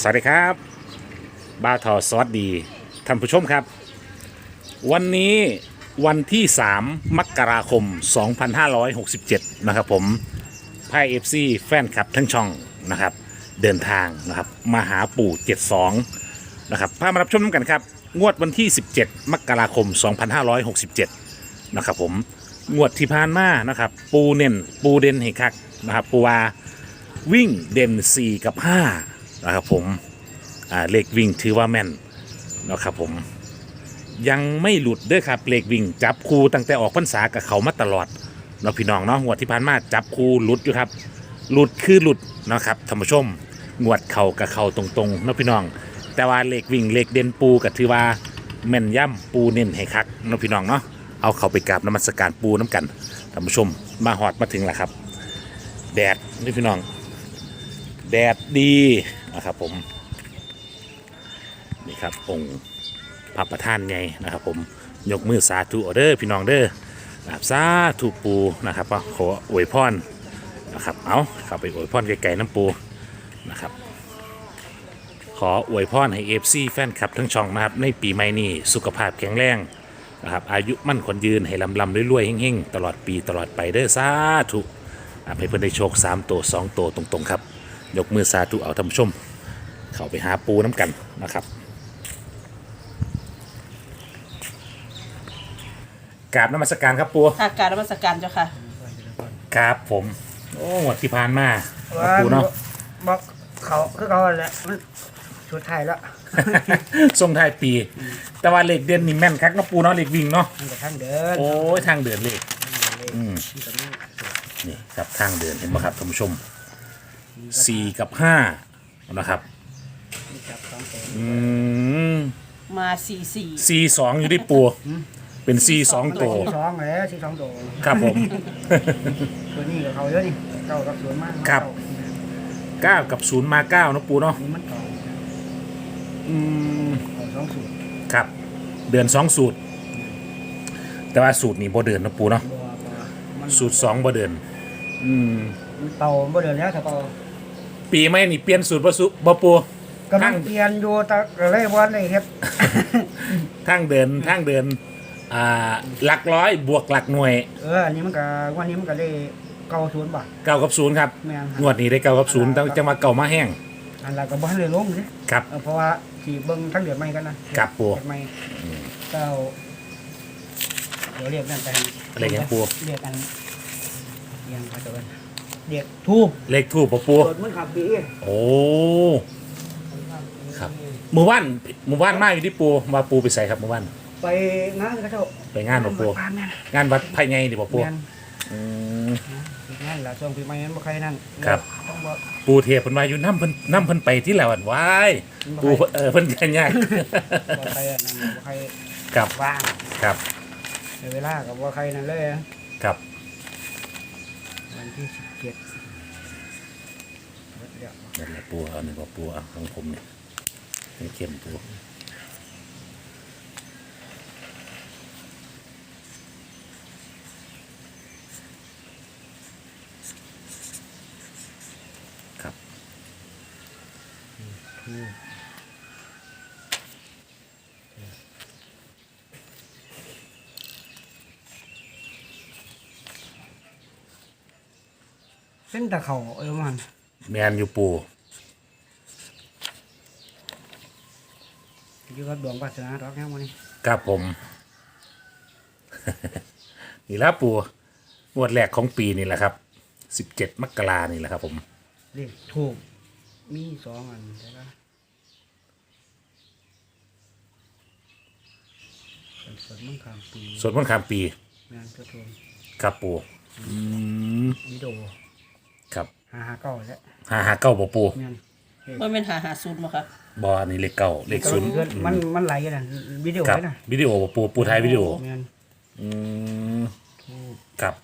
สวัสดีครับบ้าทอสวัสดีท่านผู้ชมครับ วันนี้วันที่ 3 มกราคม 2567 นะครับผมไพ่เอฟซีแฟนคลับทั้งช่องนะครับ เดินทางนะครับมาหาปู่ 72 นะครับพามารับชมกันครับ งวดวันที่ 17 มกราคม 2567 นะครับผม งวดที่ผ่านมานะครับ ปูเน่นปูเด่นให้คักนะครับปูวาวิ่งเด่น 4 กับ 5 นะครับผมเลขวิ่งถือว่าแม่นนะครับผมยังไม่หลุดด้วยครับเลขวิ่งจับคูตั้งแต่ออกพรรษากับเขามาตลอดเนาะพี่น้องเนาะงวดที่ผ่านมาจับคูหลุดอยู่ครับ หลุดคือหลุดนะครับท่านผู้ชมงวดเข่ากับเข่าตรงๆเนาะพี่น้อง แต่ว่าเลขวิ่งเลขเด่นปูกับถือว่าแม่นย่ำปูเน้นให้คักเนาะพี่น้องเนาะเอาเขาไปกราบนมัสการปูน้ำกันท่านผู้ชมมาหอดมาถึงแล้วครับ แดดนี่พี่น้อง แดดดี นะครับผม นี่ครับองค์พระประธานไงนะครับ ผมยกมือสาธุออเดอร์พี่น้องเด้อนะครับสาธุปูนะครับก็ขออวยพรนะครับเอาเข้าไปอวยพรไกลๆน้ำปูนะครับ ขออวยพรให้เอฟซีแฟนคลับทั้งช่องนะครับในปีใหม่นี้สุขภาพแข็งแรงนะครับอายุมั่นคนยืนให้ลำลำรวยๆเฮ่งๆ ตลอดปีตลอดไปเด้อสาธุให้เพื่อนได้โชค 3 ตัว 2 ตัวตรงๆครับ ยกมือสาธุเอาท่านผู้ชม เข้าไปหาปูน้ำกันนะครับกราบนมัสการครับปูอาการนมัสการเจ้าค่ะ ครับผม โอ้หมดที่ผ่านมาว่าปูเนาะ บอกเขาคือเขาแหละมันสุดท้ายแล้วส่งท้ายปี แต่ว่าเลขเด่นนี่แม่นคักเนาะปูเนาะเลขวิ่งเนาะ มันก็ทางเดินโอ้ยทางเดินเลข อืมมันก็มีนี่ครับทางเดินเห็นไหมครับท่านผู้ชม สี่กับห้านะครับมีจับสองตัวอืมมาสี่สี่สี่สองอยู่ที่ปูเป็นสี่สองตัวสี่สองแล้วสี่สองตัวครับผมตัวนี้กับเขาเยอะนี่เก้ากับศูนย์มากครับเก้ากับศูนย์มาเก้าเนาะปูเนาะนี่มันเก่าอืมเขาสองสูตรครับ เดือนสองสูตร แต่ว่าสูตรนี้บ่เดินเนาะปูเนาะบัวบัวมันสูตรสองบ่เดินอืมมันเต่าบ่เดินแล้วแต่ก็ ปีใหม่นี่เปลี่ยนสูตรบ่สุบ่ปู กำลังเปลี่ยนอยู่แต่ก็เลยวันเลยครับทางเดินทางเดินอ่าหลักร้อยบวกหลักหน่วยเอออันนี้มันก็วันนี้มันก็เลยเก้าศูนย์บาทเก้ากับศูนย์ครับแม่นงวดนี้ได้เก้ากับศูนย์แต่จะมาเก่ามาแห้งอันละก็บ่ให้เลยลงสิครับ เออเพราะว่าสีเบิ่งทั้งเดือนใหม่กันนะครับปู่ เดือนใหม่เก้าเดี๋ยวเรียกนั่นไปอะไรอย่างปู เรียกกันเรียงเขาจะเป็น เรียกทูบเลขทูบปะปู เปิดมือขับปีโอ้ครับมือว่านมือว่านมากอยู่ที่ปูมาปูไปใส่ครับมือว่านไปงานเขาเจ้าไปงานปะปูบ้านนั่นงานวัดไผ่ไงดิปะปูงานอืม งานละช่วงปีใหม่นั้นบ่ใครนั่นครับ ต้องบอกปูเทียบเพิ่นมาอยู่น้ำเพิ่นน้ำเพิ่นไปที่แล้วอันว้ายปูเออเพิ่นกันยาก บ่ใครอันนั่นบ่ใครครับว่างครับในเวลากับบ่ใครนั่นเลยนะครับ วันที่สิบเจ็ดเดี๋ยวนั่นแหละปูเอาหนึ่งว่าปูเอาของผมเนี่ยเข้มปูครับ ทู บเส้นตะเขาเออมันแมนอยู่ปูอยู่กับดวงวาสนาดอกแค่วันนี้ครับผม นี่ละปูงวดแรกของปีนี่แหละครับสิบเจ็ดมกรานี่แหละครับ ผมเลขถูกมีสองอันใช่ปะส่วนส่วนมันข้ามปีส่วนวันข้ามปี งานกระทรวงครับปูอืม วิดีโอครับหาหาเก้าแล้วห้าห้าเก้าปูปูงานว่าเป็นหาหาศูนย์มาค่ะบอนี่เลขเก้าเลขศูนย์มันมันไหลกันนะวิดีโอครับเลยนะวิดีโอบ่ปูปูไทยวิดีโองานอืมครับ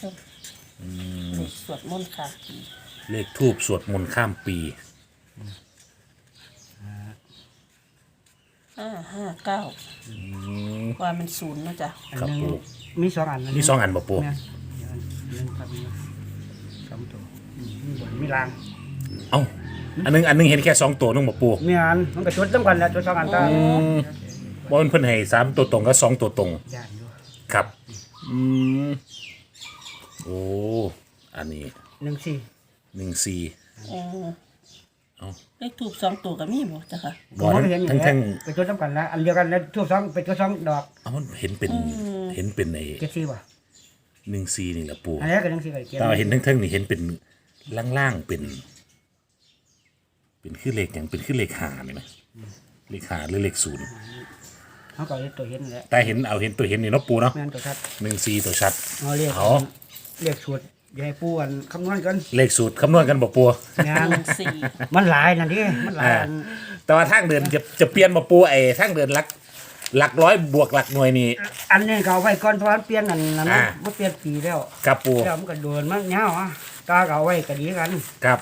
ชมสวดมนต์ค่ะเลขทูบสวดมนต์ข้ามปี ห้าห้าเก้าว่ามันศูนย์นะจ๊ะอันครับหนึงปูมีสองอันมีสองอันบ่ปูงานงานเงินครับมี สองตัวอืมมีบนมีรางเอ้าอันหนึงอันหนึงเห็นแค่สองตัวนึงบ่ปูมีอันมันก็จุดต้องกันแหล้วจุดสองอันตาอืมบ่มันเพิ่นให้สามตัวตรงกับสองตัวตรง ย่านอยู่ครับ อืม โอ้ อันนี้หนึ่งสี่หนึ่งสี่เออเอาเลขถูกสองตัวก็มีบ่จ้ะค่ะ บอผมทั้เห็นงอยู่ทั้งแล้ทั้วงเป็นจุดต้องกันแล้วอันเดียวกันแล้วทุกสองเป็นจุดสองดอก เอามันเห็นเป็น เห็นเป็นในเจ็ดสี่ป่ะ หนึ่งสี่นี่แหละปูอันนี้ก็หนึ่งสี่กับเจ็ดแต่ว่าเห็นทั้งทั้งนี่เห็นเป็นล่างๆเป็น เป็นขึ้นเลขอย่างเป็นขึ้นเลขหาเนี่ยไหมเลขหาหรือเลขศูนย์เขาก็เลยตัวเห็นแหละแต่เห็นเอาเห็นตัวเห็นนี่เนาะปูเนาะแม่นตัวชัดหนึ่งสี่ตัวชัด เอาเรียกเอา เรียกสูตรอย่าให้ปูอันคำนวณกันเลขสูตรคำนวณกันบ่ปูงานหนึ่งสี่มันหลายนั่นดิมันหลายอ่าอัน แต่ว่าทางเดินจะจะเปลี่ยนมาปูไอ้ทางเดินหลัก หลักร้อยบวกหลักหน่วยนี่ อันนี้ก็เอาไว้ก่อนเพราะมันเปลี่ยนอันนั้นอ่า มันเปลี่ยนปีแล้วครับปูแล้วมันก็โดนมันเงาอะตาก็เอาไว้ก็ดีกันครับ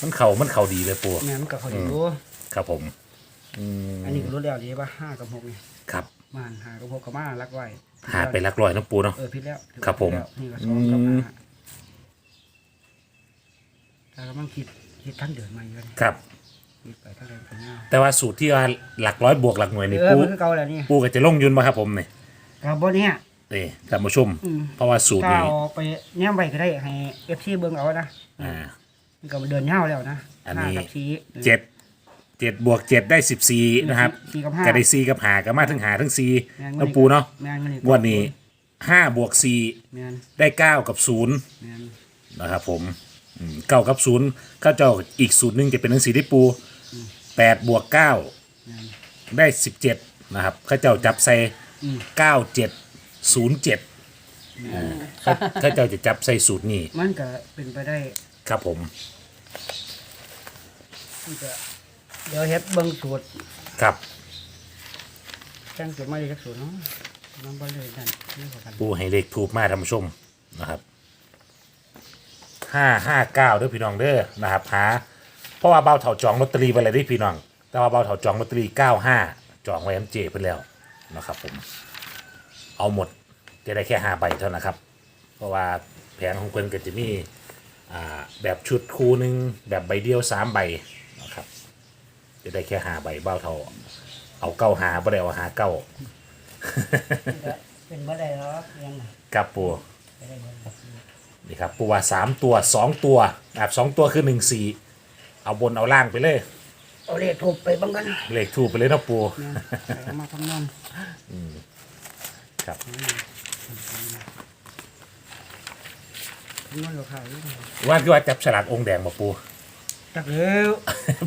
มันเข่ามันเข่าดีเลยปูแม่มันก็เขาดีดูครับผม อืมอันนี้ก็รู้แล้วดีป่ะห้ากับหกนี่ครับมานหากับหกกับมารักไว้หาไปหลักร้อยนะปูเนาะ เออพิดแล้วครับผมนี่ก็สองกับอืม ห้าแต่ก็มันคิดคิดทั้งเดือนมาอยู่นี่ครับ คิดไปทั้งเดือนกันเงาแต่ว่าสูตรที่ว่าหลักร้อยบวกหลักหน่วยนี่เออปูมันคือเก่าแล้วนี่ปูก็จะลงยุนมาครับผมนี่กับบนเนี่ย นี่ท่านผู้ชม อืม เพราะว่าสูตรถ้านี้เอาไปเนี่ยไว้ก็ได้ให้เอฟซีเบิ่งเอานะอ่า มันก็เดินเงาแล้วนะอันนี้ ห้ากับสี่ เจ็ดเจ็ดบวกเจ็ดได้สิบสี่นะครับสี่กับห้า ก็ได้สี่กับหาก็มาถึงหาถึงสี่แม่นแล้วปูเนาะแม่นมันนี่งวันนี้ห้าบวกสี่แม่นได้เก้ากับศูนย์ แม่นนะครับผมอืมเก้ากับศูนย์ข้าเจ้าอีกสูตรหนึ่งจะเป็นหนังสือที่ปู แปดบวกเก้าแม่นได้สิบเจ็ดนะครับข้าเจ้าจับใส่อืมเก้าเจ็ดศูนย์เจ็ดข้าข้าเจ้าจะจับใส่สูตรนี้มันก็เป็นไปได้ครับผมมันก็เดี๋ยวเฮ็ดเบิ่งสูตรครับจังสูตรมาได้จักสูตรเนาะน้ำบ่เลยนั่นนี่กว่ากันปูให้เลขถูกมาท่านผู้ชมนะครับห้าห้าเก้าเด้อพี่น้องเด้อนะครับหา เพราะว่าเบาเถาจองลอตเตอรี่ไปเลยได้พี่น้อง แต่ว่าเบาเถาจองลอตเตอรี่เก้าห้าจองไว้น้ำเจเพิ่นแล้วนะครับผม เอาหมดจะได้แค่ห้าใบเท่านั้นครับ เพราะว่าแผงของเพิ่นก็จะมีแบบชุดคู่หนึ่งแบบใบเดียวสามใบนะครับ จะได้แค่หาใบเบ้าเท่า เอาเก้าหาบ่ได้เอาหาเก้าเป็นบ่ได้หรอกยังกับปูบ่ได้บ่ได้นี่ครับปูว่าสามตัวสองตัวแบบสองตัวคือหนึ่งสี่ เอาบนเอาล่างไปเลย เอาเลขถูกไปเบังกันเลขถูกไปเลยเนาะปูเนี่ยเอามาคำนวณครับ คำนวณราคาอยู่ว่าคือว่าจับฉลากองค์แดงมาปู จักเร็ว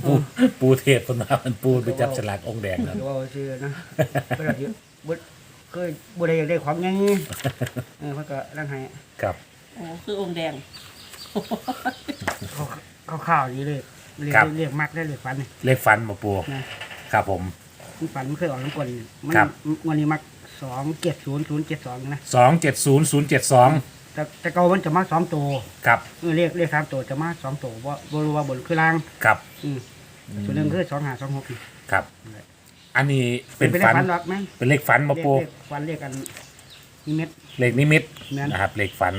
ปูปูเทพคนมามันปูไปจับฉลากองค์แดงนะเดี๋ยวเอาชื่อนะบ่ได้เดี๋ยวบ่เคยบ่ได้อยากได้ของอย่างนี้เออเพิ่นก็ร่างให้ครับ โอ้คือองค์แดง เขาเขาข่าวดีเลย เรียกครับ เรียกมักได้เลยฝันนี่เลขฟันมาปูนะครับผม มันฝันมันเคยออกน้ำกลนมันครับ วันนี้มักสองเจ็ดศูนย์ศูนย์เจ็ดสองนะสองเจ็ดศูนย์ศูนย์เจ็ดสองแต่แต่เก่ามันจะมาสองตัวครับเออเรียกเรียกสามตัวจะมาสองตัวว่าบ่รู้ว่าบนคือล่าง ครับอืมส่วนหนึ่งคือสองหาสองหกนี่ครับ อันนี้เป็นเป็นฟัน ฝันหรอกไหมเป็นเลขฟันมาเรียกปูเรียกฝันเรียกกันนิมิตเลขนิมิตแม่น นะครับ เลขฝัน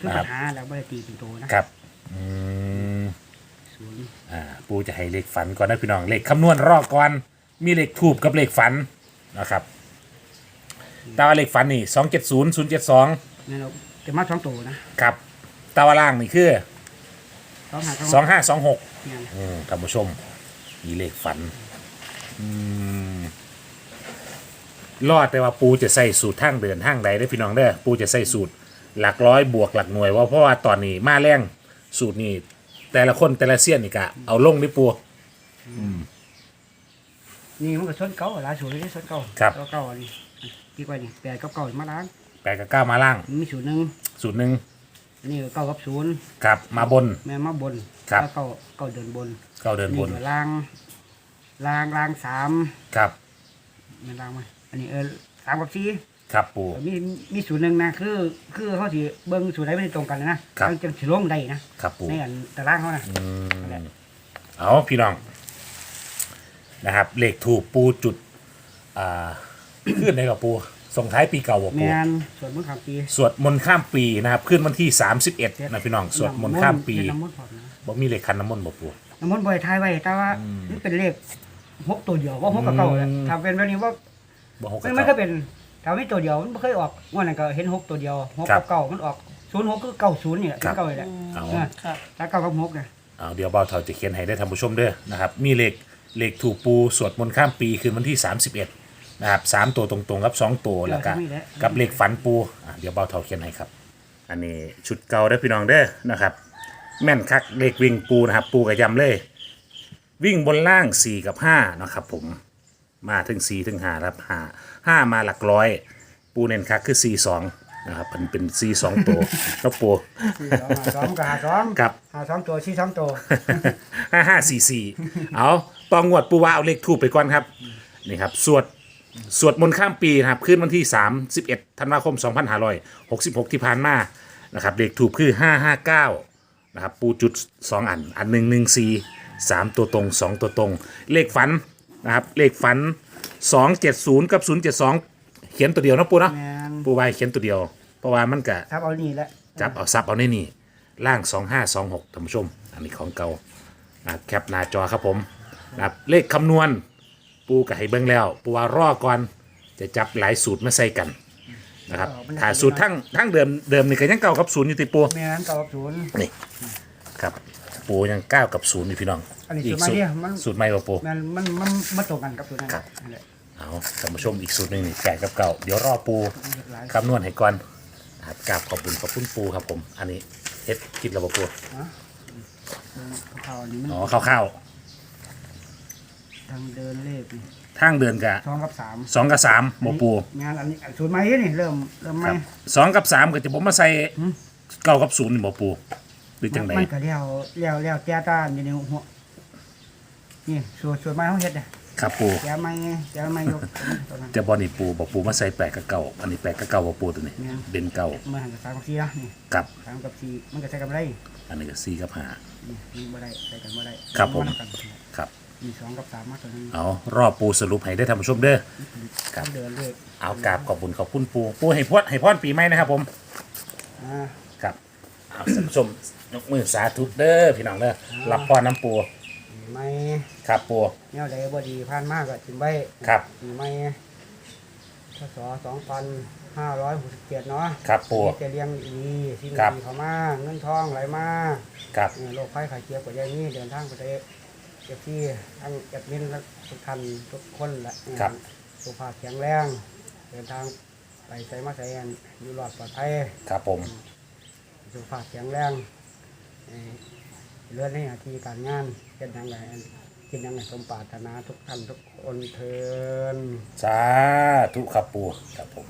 คือนะคปัรัญบหาแล้วไม่ได้ตีเป็นตัวนะครับอืม ศูนย์อ่าปูจะให้เลขฝันก่อนนะพี่น้องเลขคำนวณรอบก่อนมีเลขทูบกับเลขฝันนะครับแตว่าเลขฝันนี่สองเจ็ดศูนย์ศูนย์เจ็ดสองนี่เราจะมาสองตัวนะครับตาวาล่างนี่คือสองหาสองสองห้าสองหกเนี่ยท่านผู้ชมมีเลขฝันอืมรอดแต่ว่าปูจะใส่สูตรทางเดินทางใดได้อพี่น้องเด้อปูจะใส่สูตร หลักร้อยบวกหลักหน่วยว่าเพราะว่าตอนนี้มาแรงสูตรนี้ แต่ละคนแต่ละเสี้ยนนี่กะเอาลงนี่ปู นี่มันก็ส้นเก่าหลายสูตรเลยส้นเก่าครับ เก่าๆอันนี้ที่ไว้นี่แปดกับเก่ามาล้างแปดกับเก้ามาล่างมีสูตรหนึ่งสูตรหนึ่งอันนี้ก็เก้ากับศูนย์ครับมาบน แม่มาบนครับ แล้วเก้าเก้าเดินบนเก้าเดินบนก็ล่างล่างล่างสามครับแม่นล่างไหมอันนี้เออสามกับสี่ ครับปู มีมีสูตรหนึ่งนะคือ คือเขาสิเบิ้งสูตรไหนไม่ได้ตรงกันนะครับ มันจะสิลงได้นะครับปูในอันตารางเขานะ อืมนั่นแหละ เอาพี่น้อง นะครับเลขถูกปูจุด อ่า ขึ้นในกับปู ส่งท้ายปีเก่าบ่แมปู นส่วนมือขามปีสวดมนต์ข้ามปีนะครับ ขึ้นวันที่ 31นะพี่น้องสวดมนต์ข้ามปีเฮ็ดน้ำมนต์พร้อมนะบ่มีเลขคันน้ำมนต์บ่ปู น้ำมันต์บ่อยทายไว้แต่ว่ามันเป็นเลขหกตัวเดียวว่าหกกับเก้าแหละอืม ถ้าเป็นแบบนี้ว่าบ่หกมักับนมันก็เก้าเป็น ถ้ามีตัวเดียวมันบ่เคยออกงวดนั้นก็เห็นหกตัวเดียวหกครักับบเก้ามันออกศูนย์หกคือเก้าศูนย์นี่แหละครับ เก้าเลยแหละเอาอ่าครับแล้วเก้ากับหกเนี่ยเอาเดี๋ยวเบาเถาจะเขียนให้ได้ท่านผู้ชมเด้อนะครับ มีเลขเลขถูกปูสวดมนต์ข้ามปีคืนวันที่ 31นะครับสามตัวตรงๆครับสองตัวแล้วก็กับเลขฝันปูอะเดี๋ยวเบาเถาเขียนให้ครับ อันนี้ชุดเก่าได้อพี่น้องเด้อนะครับ แม่นคักเลขวิ่งปูนะครับ ปูกับยำเลย วิ่งบนล่าง 4 กับ5นะครับผม มาถึง4ถึง5ครับ5 5มาหลักร้อย ปูเน้นคักคือ4 2นะครับมันเป็น4 2ตัวแล้วปูสี่สองหาสองกับหาสองครับหาสองตัวสี่สองตัวห้าห้าสี่สี่เอาตองงวดปูว่าเอาเลขทูบไปก่อนครับนี่ครับสวดสวดมนต์ข้ามปีนะครับขึ้นวันที่ 31 ธันวาคม 2566 ที่ผ่านมานะครับเลขถูกคือ 559 นะครับ ปูจุด 2 อัน อันหนึ่งหนึ่งสี่สามตัวตรง 2 ตัวตรง เลขฝัน นะครับ เลขฝัน270กับ072เขียนตัวเดียวเนาะปูเนาะแม่นปูไว้เขียนตัวเดียว เพราะว่ามันกะทับเอานี่แหละจับเอาซับเอาในนี่ล่าง2526ท่านผู้ชม อันนี้ของเก่านะครับแคปหน้าจอครับผมนะครับเลขคำนวณ ปูกับให้เบิ้งแล้ว ปูว่ารอก่อนจะจับหลายสูตรมาใส่กันนะครับถ้าสูตรทั้งทั้งเดิมเดิมนี่ก็ยังเก่ากับศูนย์อยู่ติปูแม่นเก้ากับศูนย์นี่ครับ ปูยังเก้ากับศูนย์อยู่พี่น้องอันนี้อีกสูสูตตรรใหม่เนี่ยมัน สูตรใหม่กับปูแม่นมันมันมันตรงกันกับตัวนั้นครับ นั่นแหละเอาท่านผู้ชมอีกสูตรหนึ่งนี่แปดกับเก่าเดี๋ยวรอปูหลายคำนวณให้ก่อนนะครับกราบขอบคุณขอบคุณปูครับผม อันนี้เฮ็ดคิดระบบปูข่าวนี้มันอ๋อคร่าวทางเดินเลขนี่ๆทางเดินกับสองกับสามสองกับสามโมปูงานอันนี้อันศูนย์ใหม่นี่เริ่มเริ่มใหคม่ รับสองกับสามก็จะผมมาใส่หืม เก้ากับศูนย์นี่โมปู หรือจังไดมันก็เลี้ยวเลี้ยวเลี้ยวแก้ตาอยู่ในหัวนี่ส่วนส่วนไม้เขาเฮ็ดเนี่ยครับปูแก้ไม้แก้ไม้ยกตอนนั้นจะบอนี่ปูบอกปูมาใส่แปดกับเก้าอันนี้แปดกับเก้าโมปูตัวนี้เนี่ยเด่นเก้ามาหันกับสามกับสี่นะนี่กับสามกับสี่มันก็ใช้กันบ่ได้อันนี้ก็สี่กับห้านี่นี่บ่ได้ใช้กันบ่ได้ครับผมนกันครับมีสองกับสามมาตัวนึงเอารอบปูสรุปให้ได้ท่านผู้ชมเด้อครับเดินเลขเอากราบขอบคุณขอบคุณปูปูให้พวดให้พรปีใหม่นะครับผมอ่าครับ เอาท่านผู้ชมยกมือสาธุเด้อพี่น้องเด้อรับพรน้ำปูไม่ครับปู แนวใดบ่ดีผ่านมากก็ถึงไว้ครับ ปีใหม่พศสองพันห้าร้อยหกสิบเจ็ดเนาะครับปู จะเลี้ยงดีสิ่งครับ ดีเข้ามาเงินทองไหลมาครับเออโรคภัยไข้เจ็บก็อย่างนี้เดินทางไปได้เจ้าที่ทั้งแอดมินและทุกท่านทุกคนแหละเออครับ สุขภาพแข็งแรง เดินทางไปใส่มาใส่อันอยู่รอดปลอดภัย ครับผม สุขภาพแข็งแรงเลื่อนในหน้าทีการงานเป็นยังไงกินยังไงสมปรารถนาทุกท่านทุกคนเทินสาธุครับปูครับผม